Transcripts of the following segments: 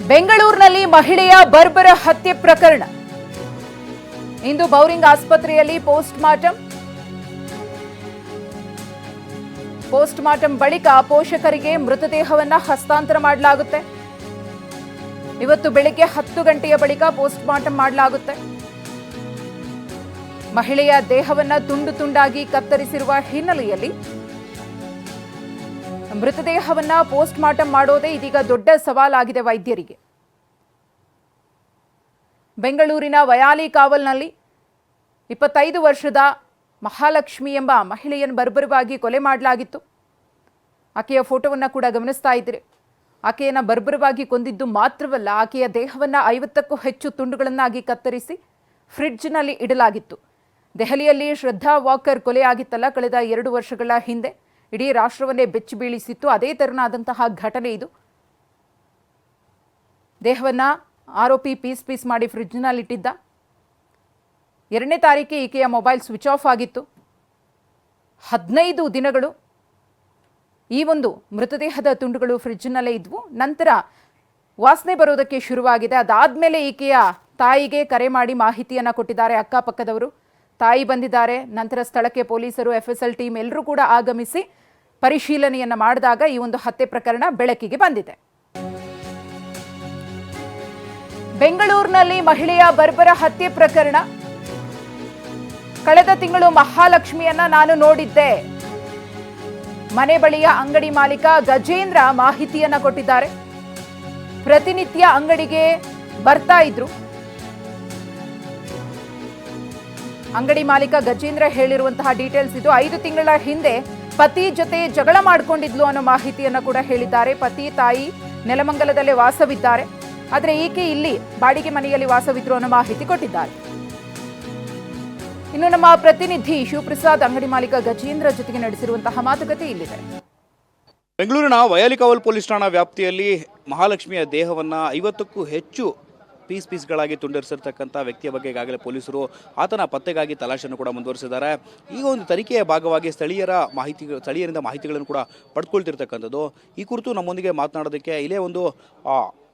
ಬೆಂಗಳೂರಿನಲ್ಲಿ ಮಹಿಳೆಯ ಬರ್ಬರ ಹತ್ಯೆ ಪ್ರಕರಣ. ಇಂದು ಬೌರಿಂಗ್ ಆಸ್ಪತ್ರೆಯಲ್ಲಿ ಪೋಸ್ಟ್ ಮಾರ್ಟಂ ಪೋಸ್ಟ್ ಮಾರ್ಟಂ ಬಳಿಕ ಪೋಷಕರಿಗೆ ಮೃತದೇಹವನ್ನ ಹಸ್ತಾಂತರ ಮಾಡಲಾಗುತ್ತೆ. ಇವತ್ತು ಬೆಳಿಗ್ಗೆ ಹತ್ತು ಗಂಟೆಯ ಬಳಿಕ ಪೋಸ್ಟ್ ಮಾರ್ಟಂ ಮಾಡಲಾಗುತ್ತೆ. ಮಹಿಳೆಯ ದೇಹವನ್ನ ತುಂಡು ತುಂಡಾಗಿ ಕತ್ತರಿಸಿರುವ ಹಿನ್ನೆಲೆಯಲ್ಲಿ ಮೃತದೇಹವನ್ನ ಪೋಸ್ಟ್ ಮಾರ್ಟಂ ಮಾಡೋದೇ ಇದೀಗ ದೊಡ್ಡ ಸವಾಲಾಗಿದೆ ವೈದ್ಯರಿಗೆ. ಬೆಂಗಳೂರಿನ ವಯಾಲಿ ಕಾವಲ್ನಲ್ಲಿ ಇಪ್ಪತ್ತೈದು ವರ್ಷದ ಮಹಾಲಕ್ಷ್ಮಿ ಎಂಬ ಮಹಿಳೆಯನ್ನು ಬರ್ಬರವಾಗಿ ಕೊಲೆ ಮಾಡಲಾಗಿತ್ತು. ಆಕೆಯ ಫೋಟೋವನ್ನು ಕೂಡ ಗಮನಿಸ್ತಾ ಇದ್ದೀರಿ. ಆಕೆಯನ್ನು ಬರ್ಬರವಾಗಿ ಕೊಂದಿದ್ದು ಮಾತ್ರವಲ್ಲ, ಆಕೆಯ ದೇಹವನ್ನು ಐವತ್ತಕ್ಕೂ ಹೆಚ್ಚು ತುಂಡುಗಳನ್ನಾಗಿ ಕತ್ತರಿಸಿ ಫ್ರಿಡ್ಜ್ನಲ್ಲಿ ಇಡಲಾಗಿತ್ತು. ದೆಹಲಿಯಲ್ಲಿ ಶ್ರದ್ಧಾ ವಾಕರ್ ಕೊಲೆಯಾಗಿತ್ತಲ್ಲ, ಕಳೆದ ಎರಡು ವರ್ಷಗಳ ಹಿಂದೆ. ಇಡೀ ರಾಷ್ಟ್ರವನ್ನೇ ಬೆಚ್ಚಿ ಬೀಳಿಸಿತ್ತು. ಅದೇ ತೆರನಾದಂತಹ ಘಟನೆ ಇದು. ದೇಹವನ್ನ ಆರೋಪಿ ಪೀಸ್ ಪೀಸ್ ಮಾಡಿ ಫ್ರಿಡ್ಜ್ನಲ್ಲಿಟ್ಟಿದ್ದ ಎರಡನೇ ತಾರೀಕೆ ಈಕೆಯ ಮೊಬೈಲ್ ಸ್ವಿಚ್ ಆಫ್ ಆಗಿತ್ತು. ಹದಿನೈದು ದಿನಗಳು ಈ ಒಂದು ಮೃತದೇಹದ ತುಂಡುಗಳು ಫ್ರಿಡ್ಜ್ನಲ್ಲೇ ಇದ್ವು. ನಂತರ ವಾಸನೆ ಬರೋದಕ್ಕೆ ಶುರುವಾಗಿದೆ. ಅದಾದ್ಮೇಲೆ ಈಕೆಯ ತಾಯಿಗೆ ಕರೆ ಮಾಡಿ ಮಾಹಿತಿಯನ್ನ ಕೊಟ್ಟಿದ್ದಾರೆ ಅಕ್ಕಪಕ್ಕದವರು. ತಾಯಿ ಬಂದಿದ್ದಾರೆ. ನಂತರ ಸ್ಥಳಕ್ಕೆ ಪೊಲೀಸರು, ಎಫ್ಎಸ್ಎಲ್ ಟೀಮ್ ಎಲ್ಲರೂ ಕೂಡ ಆಗಮಿಸಿ ಪರಿಶೀಲನೆಯನ್ನ ಮಾಡಿದಾಗ ಈ ಒಂದು ಹತ್ಯೆ ಪ್ರಕರಣ ಬೆಳಕಿಗೆ ಬಂದಿದೆ. ಬೆಂಗಳೂರಿನಲ್ಲಿ ಮಹಿಳೆಯ ಬರ್ಬರ ಹತ್ಯೆ ಪ್ರಕರಣ. ಕಳೆದ ತಿಂಗಳು ಮಹಾಲಕ್ಷ್ಮಿಯನ್ನ ನಾನು ನೋಡಿದ್ದೆ. ಮನೆ ಬಳಿಯ ಅಂಗಡಿ ಮಾಲೀಕ ಗಜೇಂದ್ರ ಮಾಹಿತಿಯನ್ನ ಕೊಟ್ಟಿದ್ದಾರೆ. ಪ್ರತಿನಿತ್ಯ ಅಂಗಡಿಗೆ ಬರ್ತಾ ಇದ್ರು. ಅಂಗಡಿ ಮಾಲೀಕ ಗಜೇಂದ್ರ ಹೇಳಿರುವಂತಹ ಡೀಟೇಲ್ಸ್ ಇದು ಐದು ತಿಂಗಳ ಹಿಂದೆ ಪತಿ ಜೊತೆ ಜಗಳ ಮಾಡಿಕೊಂಡಿದ್ಲು ಅನ್ನೋ ಮಾಹಿತಿಯನ್ನ ಕೂಡ ಹೇಳಿದ್ದಾರೆ. ಪತಿ ತಾಯಿ ನೆಲಮಂಗಲದಲ್ಲೇ ವಾಸವಿದ್ದಾರೆ. ಆದರೆ ಈಕೆ ಇಲ್ಲಿ ಬಾಡಿಗೆ ಮನೆಯಲ್ಲಿ ವಾಸವಿದ್ರು ಅನ್ನೋ ಮಾಹಿತಿ ಕೊಟ್ಟಿದ್ದಾರೆ. ಇನ್ನು ನಮ್ಮ ಪ್ರತಿನಿಧಿ ಶಿವಪ್ರಸಾದ್ ಅಂಗಡಿ ಮಾಲೀಕ ಗಜೇಂದ್ರ ಜೊತೆಗೆ ನಡೆಸಿರುವಂತಹ ಮಾತುಕತೆ ಇಲ್ಲಿದೆ. ಬೆಂಗಳೂರಿನ ವಯಾಲಿಕಾವಲ್ ಪೊಲೀಸ್ ಠಾಣಾ ವ್ಯಾಪ್ತಿಯಲ್ಲಿ ಮಹಾಲಕ್ಷ್ಮಿಯ ದೇಹವನ್ನು ಐವತ್ತಕ್ಕೂ ಹೆಚ್ಚು ಪೀಸ್ ಪೀಸ್ಗಳಾಗಿ ತುಂಡರಿಸಿರ್ತಕ್ಕಂಥ ವ್ಯಕ್ತಿಯ ಬಗ್ಗೆ ಈಗಾಗಲೇ ಪೊಲೀಸರು ಆತನ ಪತ್ತೆಗಾಗಿ ತಲಾಶೆಯನ್ನು ಕೂಡ ಮುಂದುವರಿಸಿದ್ದಾರೆ. ಈಗ ಒಂದು ತನಿಖೆಯ ಭಾಗವಾಗಿ ಸ್ಥಳೀಯರ ಮಾಹಿತಿ, ಸ್ಥಳೀಯರಿಂದ ಮಾಹಿತಿಗಳನ್ನು ಕೂಡ ಪಡ್ಕೊಳ್ತಿರ್ತಕ್ಕಂಥದ್ದು. ಈ ಕುರಿತು ನಮ್ಮೊಂದಿಗೆ ಮಾತನಾಡೋದಕ್ಕೆ ಇಲ್ಲೇ ಒಂದು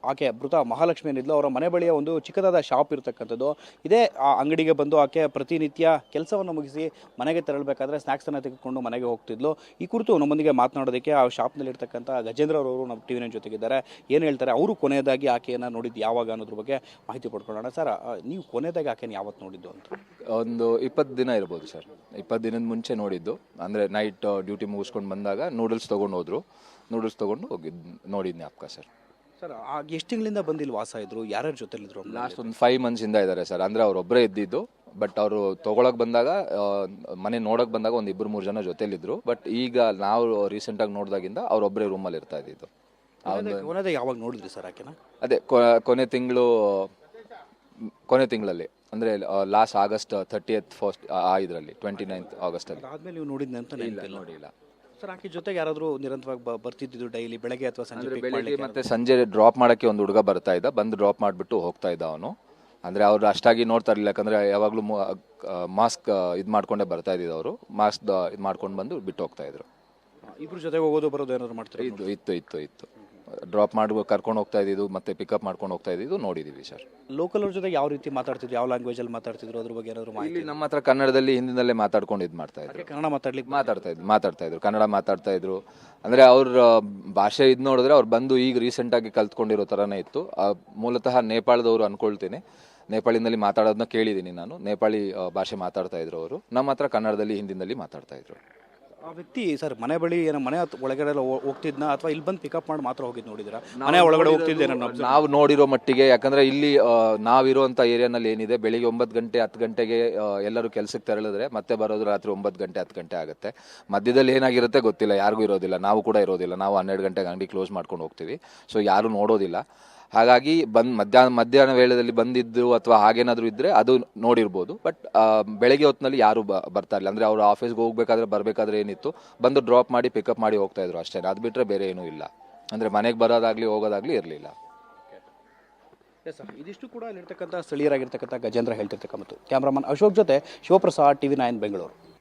ಆಕೆ ಮೃತ ಮಹಾಲಕ್ಷ್ಮಿ ಏನಿದ್ಲು ಅವರ ಮನೆ ಬಳಿಯ ಒಂದು ಚಿಕ್ಕದಾದ ಶಾಪ್ ಇರತಕ್ಕಂಥದ್ದು. ಇದೇ, ಆ, ಅಂಗಡಿಗೆ ಬಂದು ಆಕೆ ಪ್ರತಿನಿತ್ಯ ಕೆಲಸವನ್ನು ಮುಗಿಸಿ ಮನೆಗೆ ತೆರಳಬೇಕಾದ್ರೆ ಸ್ನ್ಯಾಕ್ಸನ್ನು ತೆಗೆದುಕೊಂಡು ಮನೆಗೆ ಹೋಗ್ತಿದ್ಲು. ಈ ಕುರಿತು ನಮ್ಮೊಂದಿಗೆ ಮಾತನಾಡೋದಕ್ಕೆ ಆ ಶಾಪ್ನಲ್ಲಿ ಇರ್ತಕ್ಕಂಥ ಗಜೇಂದ್ರ ಅವರು ನಮ್ಮ ಟಿ ವಿನ ಜೊತೆಗಿದ್ದಾರೆ. ಏನು ಹೇಳ್ತಾರೆ? ಅವರು ಕೊನೆಯದಾಗಿ ಆಕೆಯನ್ನು ನೋಡಿದ್ದು ಯಾವಾಗ ಅನ್ನೋದ್ರ ಬಗ್ಗೆ ಮಾಹಿತಿ ಪಡ್ಕೊಳ್ಳೋಣ. ಸರ್ ನೀವು ಕೊನೆಯದಾಗಿ ಆಕೆಯನ್ನು ಯಾವತ್ತು ನೋಡಿದ್ದು ಅಂತ? ಒಂದು ಇಪ್ಪತ್ತು ದಿನ ಇರ್ಬೋದು ಸರ್. ಇಪ್ಪತ್ತು ದಿನದ ಮುಂಚೆ ನೋಡಿದ್ದು. ಅಂದರೆ ನೈಟ್ ಡ್ಯೂಟಿ ಮುಗಿಸ್ಕೊಂಡು ಬಂದಾಗ ನೂಡಲ್ಸ್ ತೊಗೊಂಡು ಹೋದರು. ನೂಡಲ್ಸ್ ತೊಗೊಂಡು ಹೋಗಿದ್ದು ನೋಡಿದ್ನಿ ಜ್ಞಾಪಕ ಸರ್. ಸರ್ ಎಷ್ಟು ತಿಂಗಳಿಂದ ಬಂದಿಲ್ಲಿ ವಾಸ ಇದ್ರು? ಯಾರ್ಯಾರ ಜೊತೆಲಿದ್ರು ಲಾಸ್ಟ್ ಒಂದು ಫೈವ್ ಮಂತ್ಸ್ ಇಂದ ಇದ್ದಾರೆ ಸರ್. ಅಂದ್ರೆ ಅವ್ರು ಒಬ್ಬರೇ ಇದ್ದಿದ್ದು ಬಟ್ ಅವರು ತಗೊಳಕ್ ಬಂದಾಗ ಮನೆ ನೋಡಕ್ ಬಂದಾಗ ಒಂದ್ ಇಬ್ರು ಮೂರು ಜನ ಜೊತೆಲಿದ್ರು. ಬಟ್ ಈಗ ನಾವು ರೀಸೆಂಟ್ ಆಗಿ ನೋಡಿದಾಗಿಂದ ಅವ್ರೊಬ್ಬರೇ ರೂಮಲ್ಲಿ ಇರ್ತಾ ಇದ್ದಿದ್ದು. ಯಾವಾಗ ನೋಡಿದ್ರಿ ಸರ್ ಆಕೆನ? ಅದೇ ಕೊನೆ ತಿಂಗಳು ಕೊನೆ ತಿಂಗಳಲ್ಲಿ. ಅಂದ್ರೆ last August thirtieth first ಆ ಇದರಲ್ಲಿ ಟ್ವೆಂಟಿ ನೈನ್ತ್ ಆಗಸ್ಟಲ್ಲಿ. ಆದ್ಮೇಲೆ ನೀವು ನೋಡಿದ್ನಂತ ನೋಡಿಲ್ಲ. ಸರ್ ಆಕೆ ಜೊತೆಗೆ ಯಾರಾದರೂ ನಿರಂತರವಾಗಿ ಬ- ಬರ್ತಿದ್ದು ಡೈಲಿ ಬೆಳಗ್ಗೆ ಅಥವಾ ಸಂಜೆ pick ಬೆಳಿಗ್ಗೆ ಮಾಡ್ಲಿಕ್ಕೆ ಮತ್ತೆ ಸಂಜೆ ಡ್ರಾಪ್ ಮಾಡಕ್ಕೆ ಒಂದು ಹುಡುಗ ಬರ್ತಾ ಇದ್ದ ಬಂದು ಡ್ರಾಪ್ ಮಾಡಿಬಿಟ್ಟು ಹೋಗ್ತಾ ಇದ್ದ ಅವನು. ಅಂದ್ರೆ ಅವ್ರು ಅಷ್ಟಾಗಿ ನೋಡ್ತಾ ಇರಲಿಲ್ಲ ಯಾಕಂದ್ರೆ ಯಾವಾಗಲೂ ಮಾಸ್ಕ್ ಇದು ಮಾಡ್ಕೊಂಡೇ ಬರ್ತಾ ಇದ್ದಿದ್ದು ಅವರು. ಮಾಸ್ಕ್ ಇದು ಮಾಡ್ಕೊಂಡು ಬಂದು ಬಿಟ್ಟು ಹೋಗ್ತಾ ಇದ್ರು. ಇಬ್ರು ಜೊತೆಗೆ ಹೋಗೋದು ಬರೋದು ಏನಾದ್ರು ಮಾಡ್ತಾರೆ? ಇತ್ತು ಇತ್ತು ಇತ್ತು. ಡ್ರಾಪ್ ಮಾಡಿ ಕರ್ಕೊಂಡು ಹೋಗ್ತಾ ಇದ್ದಿದ್ದು ಮತ್ತೆ ಪಿಕಪ್ ಮಾಡ್ಕೊಂಡು ಹೋಗ್ತಾ ಇದ್ದಿದ್ದು ನೋಡಿದೀವಿ ಸರ್ ಲೋಕಲ್ ಅವ್ರ ಜೊತೆ ಯಾವ ರೀತಿ ಮಾತಾಡ್ತಿದ್ರು? ಯಾವ ಲ್ಯಾಂಗ್ವೇಜ್ ಅಲ್ಲಿ ಮಾತಾಡ್ತಿದ್ರು? ಅದ್ರ ಬಗ್ಗೆ ಏನಾದ್ರು ಮಾಹಿತಿ ಇಲ್ಲಿ ನಮ್ಮ ಹತ್ರ ಕನ್ನಡದಲ್ಲಿ ಹಿಂದಿನಲ್ಲೇ ಮಾತಾಡ್ಕೊಂಡು ಇದು ಮಾಡ್ತಾ ಇದ್ರು. ಕನ್ನಡ ಮಾತಾಡ್ಲಿಕ್ಕೆ ಮಾತಾಡ್ತಾ ಇದ್ರು ಮಾತಾಡ್ತಾ ಇದ್ರು. ಕನ್ನಡ ಮಾತಾಡ್ತಾ ಇದ್ರು. ಅಂದ್ರೆ ಅವ್ರ ಭಾಷೆ ಇದು ನೋಡಿದ್ರೆ ಅವ್ರು ಬಂದು ಈಗ ರೀಸೆಂಟ್ ಆಗಿ ಕಲ್ತ್ಕೊಂಡಿರೋ ಥರನೇ ಇತ್ತು. ಆ, ಮೂಲತಃ ನೇಪಾಳದವರು ಅನ್ಕೊಳ್ತೀನಿ. ನೇಪಾಳಿನಲ್ಲಿ ಮಾತಾಡೋದನ್ನ ಕೇಳಿದ್ದೀನಿ ನಾನು. ನೇಪಾಳಿ ಆ, ಭಾಷೆ ಮಾತಾಡ್ತಾ ಇದ್ರು ಅವರು. ನಮ್ಮ ಹತ್ರ ಕನ್ನಡದಲ್ಲಿ ಹಿಂದಿನಲ್ಲಿ ಮಾತಾಡ್ತಾ ಇದ್ರು. ಆ ವ್ಯಕ್ತಿ ಸರ್ ಮನೆ ಬಳಿ ಏನೋ ಮನೆ ಹತ್- ಒಳಗಡೆ ಎಲ್ಲ ಹೋ- ಹೋಗ್ತಿದ್ನ? ಅಥವಾ ಇಲ್ಲಿ ಬಂದು ಪಿಕಪ್ ಮಾಡಿ ಮಾತ್ರ ಹೋಗಿದ್ ನೋಡಿದ್ರ? ಮನೆ ಒಳಗಡೆ ಹೋಗ್ತಿದ್ದೆ ನಾನು ನಾವು ನೋಡಿರೋ ಮಟ್ಟಿಗೆ ಯಾಕಂದ್ರೆ ಇಲ್ಲಿ ಆ, ನಾವಿರುವಂತ ಏರಿಯಾನಲ್ಲಿ ಏನಿದೆ ಬೆಳಿಗ್ಗೆ ಒಂಬತ್ತು ಗಂಟೆ ಹತ್ತು ಗಂಟೆಗೆ ಆ, ಎಲ್ಲರೂ ಕೆಲಸಕ್ಕೆ ತೆರಳಿದ್ರೆ ಮತ್ತೆ ಬರೋದು ರಾತ್ರಿ ಒಂಬತ್ತು ಗಂಟೆ ಹತ್ತು ಗಂಟೆ ಆಗುತ್ತೆ. ಮಧ್ಯದಲ್ಲಿ ಏನಾಗಿರುತ್ತೆ ಗೊತ್ತಿಲ್ಲ ಯಾರಿಗೂ ಇರೋದಿಲ್ಲ. ನಾವು ಕೂಡ ಇರೋದಿಲ್ಲ. ನಾವು ಹನ್ನೆರಡು ಗಂಟೆಗೆ ಅಂಗಡಿ ಕ್ಲೋಸ್ ಮಾಡ್ಕೊಂಡು ಹೋಗ್ತೀವಿ. ಸೊ ಯಾರು ನೋಡೋದಿಲ್ಲ. ಹಾಗಾಗಿ ಬಂದ್ ಮಧ್ಯಾಹ್ನ ಮಧ್ಯಾಹ್ನ ವೇಳೆಯಲ್ಲಿ ಬಂದಿದ್ದು ಅಥವಾ ಹಾಗೇನಾದರೂ ಇದ್ದರೆ ಅದು ನೋಡಿರ್ಬೋದು. ಬಟ್ ಬೆಳಗ್ಗೆ ಹೊತ್ತಿನಲ್ಲಿ ಯಾರು ಬ- ಬರ್ತಾ ಇಲ್ಲ. ಅಂದರೆ ಅವರು ಆಫೀಸ್ಗೆ ಹೋಗಬೇಕಾದ್ರೆ ಬರಬೇಕಾದ್ರೆ ಏನಿತ್ತು, ಬಂದು ಡ್ರಾಪ್ ಮಾಡಿ ಪಿಕಪ್ ಮಾಡಿ ಹೋಗ್ತಾ ಇದ್ರು ಅಷ್ಟೇ ಅದು ಬಿಟ್ಟರೆ ಬೇರೆ ಏನೂ ಇಲ್ಲ. ಅಂದರೆ ಮನೆಗೆ ಬರೋದಾಗ್ಲಿ, ಹೋಗೋದಾಗ್ಲಿ ಇರಲಿಲ್ಲ. ಇದಿಷ್ಟು ಕೂಡ ಅಲ್ಲಿರ್ತಕ್ಕಂಥ ಸ್ಥಳೀಯರಾಗಿರ್ತಕ್ಕಂಥ ಗಜೇಂದ್ರ ಹೇಳ್ತಿರ್ತಕ್ಕಂಥದ್ದು ಕ್ಯಾಮ್ರಾಮನ್ ಅಶೋಕ್ ಜೊತೆ ಶಿವಪ್ರಸಾದ್, ಟಿವಿ ನೈನ್, ಬೆಂಗಳೂರು.